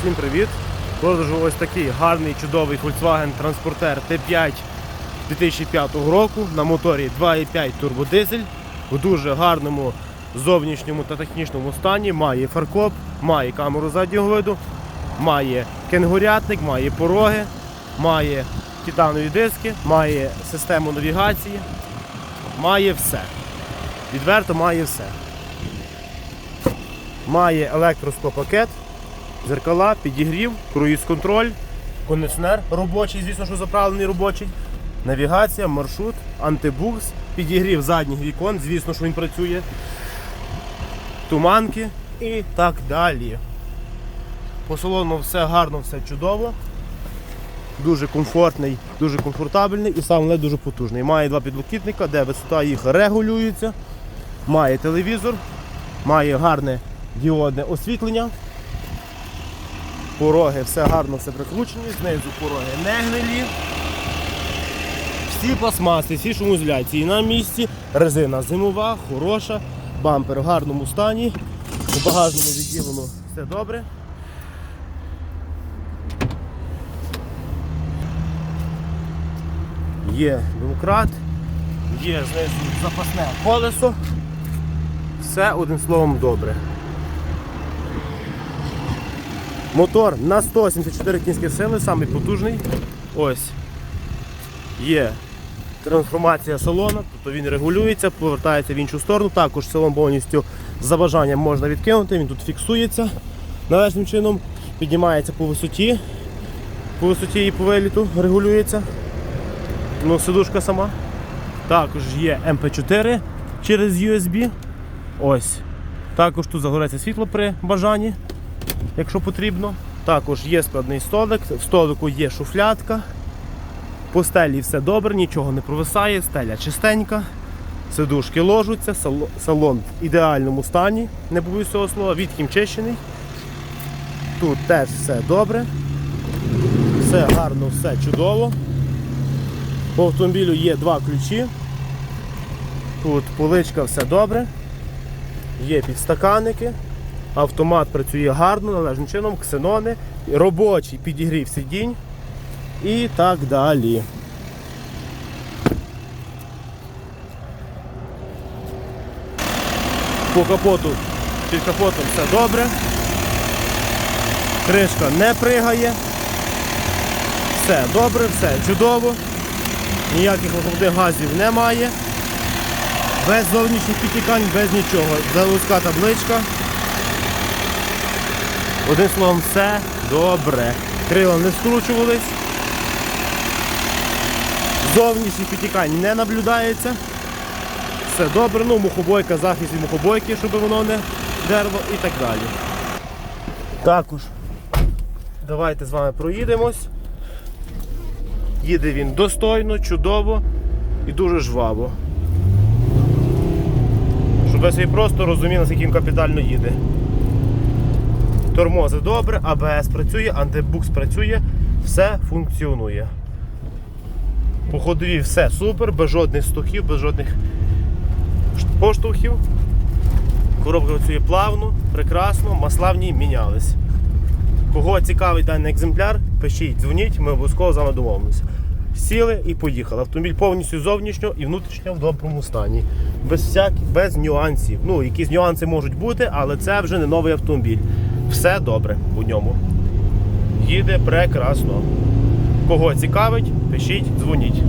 Всім привіт! Продажу ось такий гарний чудовий Volkswagen Transporter T5 2005 року на моторі 2,5 турбодизель в дуже гарному зовнішньому та технічному стані. Має фаркоп, має камеру заднього виду, має кенгурятник, має пороги, має титанові диски, має систему навігації, має все. Відверто має все. Має електросклопакет, зеркала, підігрів, круїз-контроль, кондиціонер робочий, звісно, що заправлений робочий, навігація, маршрут, антибукс, підігрів задніх вікон, звісно, що він працює, туманки і так далі. По салону все гарно, все чудово. Дуже комфортний, дуже комфортабельний і сам дуже потужний. Має два підлокітника, де висота їх регулюється, має телевізор, має гарне діодне освітлення. Пороги все гарно, все прикручені, знизу пороги не гнилі. Всі пластмаси, всі шумоізоляції на місці, резина зимова, хороша, бампер в гарному стані, у багажному відділено все добре. Є домкрат, є знизу запасне колесо. Все одним словом добре. Мотор на 174 кінські сили, самий потужний. Ось є трансформація салона, тобто він регулюється, повертається в іншу сторону. Також салон повністю за бажанням можна відкинути, він тут фіксується належним чином, піднімається по висоті, по висоті і по виліту регулюється. Ну, сидушка сама. Також є MP4 через USB. Ось. Також тут загорається світло при бажанні, якщо потрібно. Також є складний столик, в столику є шуфлятка. По стелі все добре, нічого не провисає, стеля чистенька, сидушки ложуться, салон в ідеальному стані, не боюсь цього слова, відхімчищений. Тут теж все добре, все гарно, все чудово. По автомобілю є два ключі. Тут поличка все добре. Є підстаканники. Автомат працює гарно, належним чином, ксенони, робочий підігрів сидінь і так далі. По капоту, під капотом все добре. Кришка не пригає. Все добре, все чудово. Ніяких виходних газів немає. Без зовнішніх підтікань, без нічого. Заводська табличка. Одним словом, все добре. Крила не скручувались. Зовнішніх підтікань не наблюдається. Все добре, ну мухобойка, захист від мухобойки, щоб воно не дерло і так далі. Також давайте з вами проїдемось. Їде він достойно, чудово і дуже жваво. Щоб ви собі просто розуміли, наскільки він капітально їде. Тормози добре, АБС працює, антибукс працює, все функціонує. По ходові все супер, без жодних стухів, без жодних поштовхів. Коробка працює плавно, прекрасно, масла в ній мінялись. Кого цікавий даний екземпляр, пишіть, дзвоніть, ми обов'язково з вами домовимося. Сіли і поїхали. Автомобіль повністю зовнішньо і внутрішньо в доброму стані. Без всяк... без нюансів. Ну, якісь нюанси можуть бути, але це вже не новий автомобіль. Все добре у ньому. Їде прекрасно. Кого цікавить, пишіть, дзвоніть.